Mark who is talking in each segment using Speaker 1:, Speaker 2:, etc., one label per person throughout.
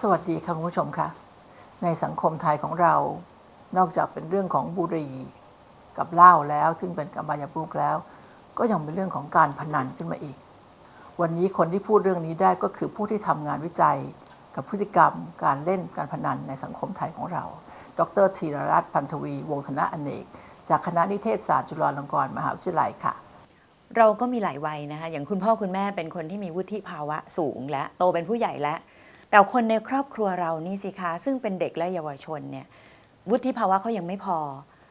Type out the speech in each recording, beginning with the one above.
Speaker 1: สวัสดีค่ะคุณผู้ชมคะในสังคมไทยของเรา นอกจากเป็นเรื่องของบุหรี่กับเหล้าแล้ว ซึ่งเป็นกับบายาบุกแล้ว ก็ยังเป็นเรื่องของการพนันขึ้นมาอีก วันนี้คนที่พูดเรื่องนี้ได้ก็คือผู้ที่ทำงานวิจัยกับพฤติกรรมการเล่นการพนันในสังคมไทยของเรา ดรธีรรัตน์พันธวี วงธนะอเนก จากคณะนิเทศศาสตร์จุฬาลงกรณ์มหาวิทยาลัยค่ะ
Speaker 2: เราก็มีหลายวัยนะคะ อย่างคุณพ่อคุณแม่เป็นคนที่มีวุฒิภาวะสูงและโตเป็นผู้ใหญ่แล้ว แต่คนในครอบครัวเรานี่สิคะ ซึ่งเป็นเด็กและเยาวชนเนี่ย วุฒิภาวะเขายังไม่พอ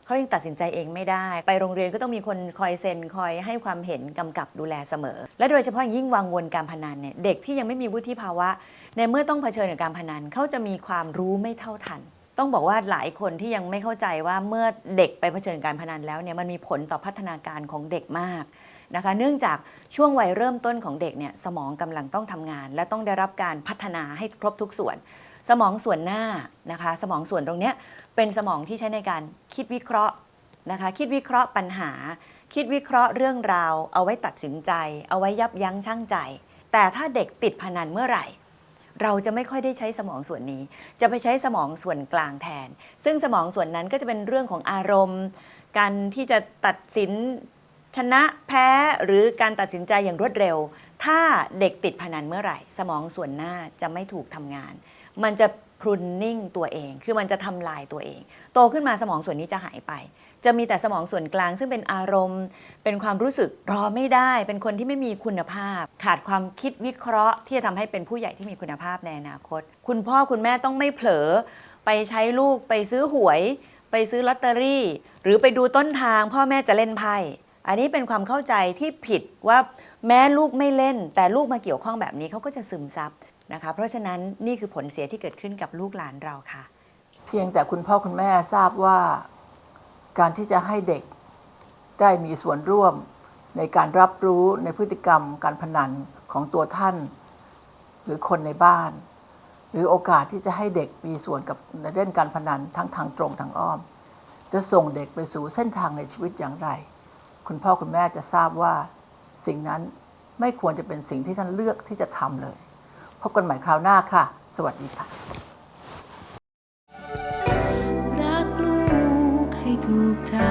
Speaker 2: เขายังตัดสินใจเองไม่ได้ ไปโรงเรียนก็ต้องมีคนคอยเซ็นคอยให้ความเห็นกำกับดูแลเสมอ และโดยเฉพาะยิ่งวางวนการพนันเนี่ย เด็กที่ยังไม่มีวุฒิภาวะ ในเมื่อต้องเผชิญกับการพนันเขาจะมีความรู้ไม่เท่าทัน ต้องบอกว่าหลายคนที่ยังไม่เข้าใจว่าเมื่อเด็กไปเผชิญการพนันแล้วเนี่ย มันมีผลต่อพัฒนาการของเด็กมาก นะคะ เนื่องจากช่วงวัยเริ่มต้นของเด็กเนี่ยสมองกำลังต้องทำงาน และต้องได้รับการพัฒนาให้ครบทุกส่วน สมองส่วนหน้านะคะ สมองส่วนตรงเนี้ยเป็นสมองที่ใช้ในการคิดวิเคราะห์นะคะ คิดวิเคราะห์ปัญหา คิดวิเคราะห์เรื่องราว เอาไว้ตัดสินใจ เอาไว้ยับยั้งชั่งใจ แต่ถ้าเด็กติดพนันเมื่อไหร่เราจะไม่ค่อยได้ใช้สมองส่วนนี้ จะไปใช้สมองส่วนกลางแทน ซึ่งสมองส่วนนั้นก็จะเป็นเรื่องของอารมณ์ การที่จะตัดสิน ชนะแพ้หรือการตัดสินใจอย่างรวดเร็ว ถ้าเด็กติดพนันเมื่อไหร่ สมองส่วนหน้าจะไม่ถูกทำงาน มันจะพรุนนิ่งตัวเอง คือมันจะทำลายตัวเอง โตขึ้นมาสมองส่วนนี้จะหายไป จะมีแต่สมองส่วนกลาง ซึ่งเป็นอารมณ์ เป็นความรู้สึกรอไม่ได้ เป็นคนที่ไม่มีคุณภาพ ขาดความคิดวิเคราะห์ ที่จะทำให้เป็นผู้ใหญ่ที่มีคุณภาพในอนาคต คุณพ่อคุณแม่ต้องไม่เผลอ ไปใช้ลูกไปซื้อหวย ไปซื้อลอตเตอรี่ หรือไปดูต้นทาง พ่อแม่จะเล่นไพ่ อันนี้เป็นความเข้าใจที่ผิดว่าแม้ลูกไม่เล่น แต่ลูกมาเกี่ยวข้องแบบนี้เขาก็จะซึมซับนะคะ เพราะฉะนั้นนี่คือผลเสียที่เกิดขึ้นกับลูกหลานเราค่ะ
Speaker 1: เพียงแต่คุณพ่อคุณแม่ทราบว่าการที่จะให้เด็กได้มีส่วนร่วมในการรับรู้ในพฤติกรรมการพนันของตัวท่าน หรือคนในบ้าน หรือโอกาสที่จะให้เด็กมีส่วนกับในเล่นการพนันทั้งทางตรงทางอ้อม จะส่งเด็กไปสู่เส้นทางในชีวิตอย่างไร คุณพ่อคุณแม่จะทราบว่าสิ่งนั้นไม่ควรจะเป็นสิ่งที่ท่านเลือกที่จะทำเลย พบกันใหม่คราวหน้าค่ะ สวัสดีค่ะ
Speaker 3: รักลูกให้ถูกทาง